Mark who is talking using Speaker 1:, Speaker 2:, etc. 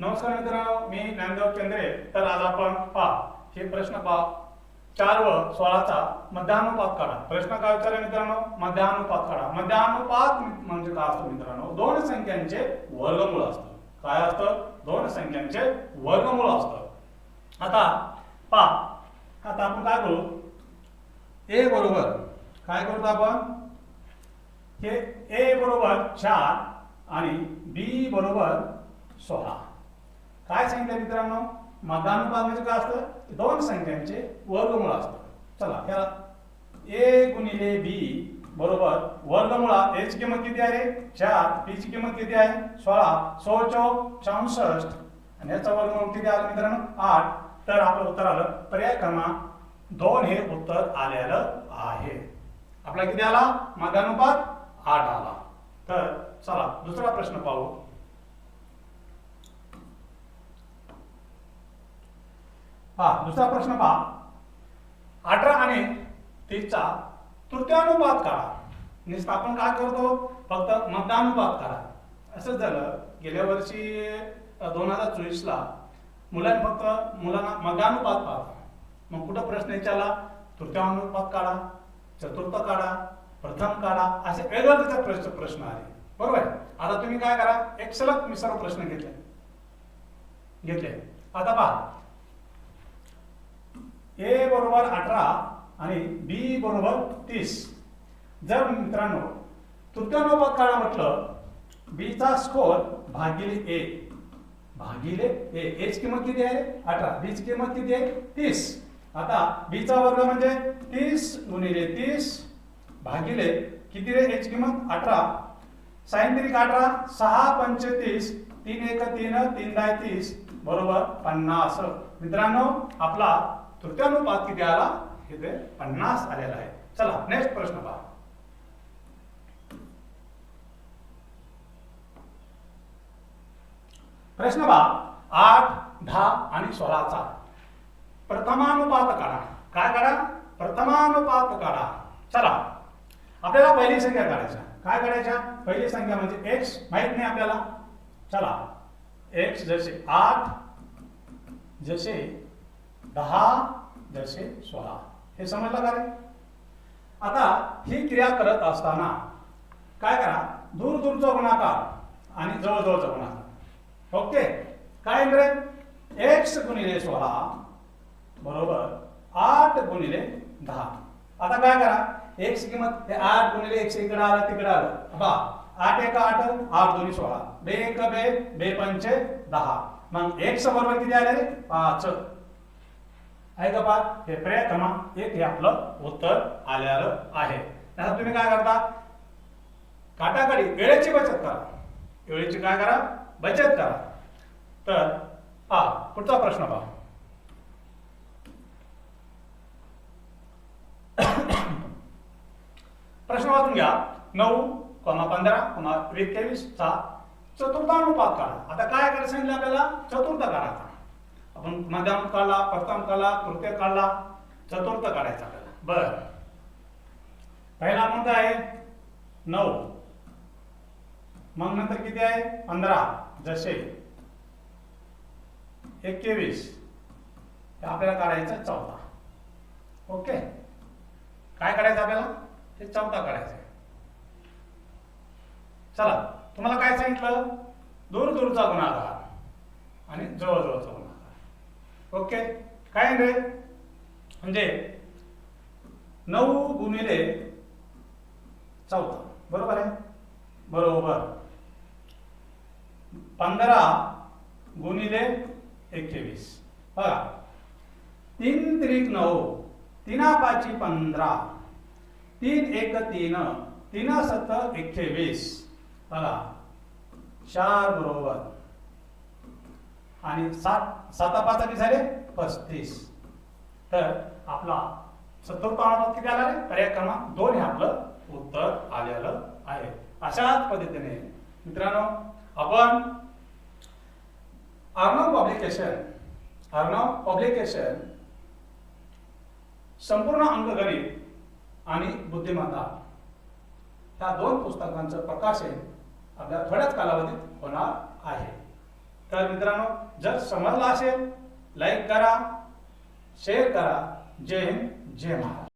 Speaker 1: नमस्कार मित्रांनो मी ज्ञानदेव केंद्रे. तर आज आपण पहा हे प्रश्न पहा. चार व सोळाचा मध्यानुपात काढा. प्रश्न काय विचारा मित्रांनो? मध्यानुपात काढा. मध्यानुपात म्हणजे काय असतो मित्रांनो? दोन संख्यांचे वर्गमूळ असतं. काय असतं? दोन संख्यांचे वर्गमूळ असतं. आता पहा आता आपण काय करू? ए बरोबर. काय करतो आपण? हे ए बरोबर चार आणि बी बरोबर सोळा. काय सांगितलं मित्रांनो? मधानुपात म्हणजे काय असतं? दोन संख्यांचे वर्गमूळ असतं. चला ह्याला ए गुणिले बी बरोबर वर्गमुळा एची किंमत किती आहे चार. बी ची किंमत किती आहे? सोळा. सोळ चौक चौसष्ट. आणि याचा वर्गमूळ किती आलं मित्रांनो? आठ. तर आपलं उत्तर आलं पर्याय क्रमांक दोन हे उत्तर आलेलं आहे. आपला किती आला? मध्यानुपात आठ आला. तर चला दुसरा प्रश्न पाहू. पहा दुसरा प्रश्न पहा. अठरा आणि तीसचा तृतीयानुपात काढा. नुसतं आपण काय करतो? फक्त मतदानुपात काढा. असंच झालं. गेल्या वर्षी दोन हजार चोवीसला मुलांनी फक्त मुलांना मध्यानुपात पाहता मग कुठं प्रश्न विचारला? तृतीयानुपात काढा चतुर्थ काढा प्रथम काढा असे वेगवेगळे प्रश्न प्रश्न आले. बरोबर आहे? आता तुम्ही काय करा? एक सलग मी सर्व प्रश्न घेतले. घेतले. आता पहा. ए बरोबर अठरा आणि बी बरोबर तीस. जर मित्रांनो तृतीयानुपात काढा म्हटलं बीचा स्कोर भागिले ए भागिले ए एच किंमत किती आहे? अठरा. बीची किंमत किती आहे? तीस. आता बीचा वर्ग म्हणजे तीस गुणिले तीस भागिले किती रे? एच किंमत अठरा. सायंत्रिक अठरा सहा पंचतीस तीन एक तीन तीन दाय तीस बरोबर पन्नास. मित्रांनो आपला तृतीयानुपात किती आला? इथे पन्नास आलेला आहे. चला नेक्स्ट प्रश्न पहा. प्रश्न पहा. आठ दहा आणि सोळाचा. प्रथमानुपात काढा. काय काढा? प्रथमानुपात काढा. चला. आपल्याला पहिली संख्या काढायच्या काय काढायच्या पहिली संख्या म्हणजे एक्स माहीत नाही आपल्याला? चला. एक्स जसे आठ जसे दहा जसे सोळा. हे समजलं का रे? आता ही क्रिया करत असताना काय करा? दूर दूरचा गुणाकार आणि जवळजवळचा गुणाकार. ओके? काय रे एक्स गुणिले सोळा बरोबर आठ गुणिले दहा. आता काय करा? एक्स किंमत हे आठ गुणिले एकशे इकडे आलं तिकडे आलं. बा आठ एक आठ आठ दोन्ही सोळा. बे एक बे बे पंचे दहा. मग एक्स बरोबर किती आले रे पाच. आहे का पा हे पर्याय क्रमांक एक हे आपलं उत्तर आलेलं आहे. त्यात तुम्ही काय करता? काटाकाडी वेळेची बचत करा. वेळेची काय करा? बचत करा. तर हा पुढचा प्रश्न पहा. प्रश्न वाचून घ्या. नऊ कोमा पंधरा कोमा एक्केवीस चा चतुर्थानुपात काढा आता काय करायचं सांगितलं आपल्याला? चतुर्थ काढायचा. आपण मध्यम काढला प्रथम काढला तृतीय काढला चतुर्थ काढायचा आपल्याला. बर. पहिला कोणता आहे? नऊ. मग नंतर किती आहे? पंधरा. जसे. एकवीस. हे आपल्याला काढायचं चौथा ओके? काय काढायचं आपल्याला? हे चौथा काढायचं आहे. चला. तुम्हाला काय सांगितलं? दूर दूरचा गुणाधार आणि जवळजवळचा गुणाधार ओके? काय रे? म्हणजे नऊ गुणिले चौथा बरोबर आहे? बरोबर. पंधरा गुणिले एकवीस. बघा. तीन त्रिक नऊ तीना पाची पंधरा तीन एक तीन तीन सत एकवीस. बघा चार बरोबर. आणि सात साता पाच किती झाले? पस्तीस. तर आपला चतुर्थानुपात किती आला रे? पर्याय क्रमांक दोन हे आपलं उत्तर आलेलं आहे. अशाच पद्धतीने मित्रांनो आपण अर्णव पब्लिकेशन अर्णव पब्लिकेशन संपूर्ण अंकगणित आणि बुद्धिमत्ता ह्या दोन पुस्तकांचं प्रकाशन आपल्या थोड्याच कालावधीत होणार आहे. तर मित्रांनो जर समजला असेल लाईक करा शेअर करा. जय हिंद जय महाराज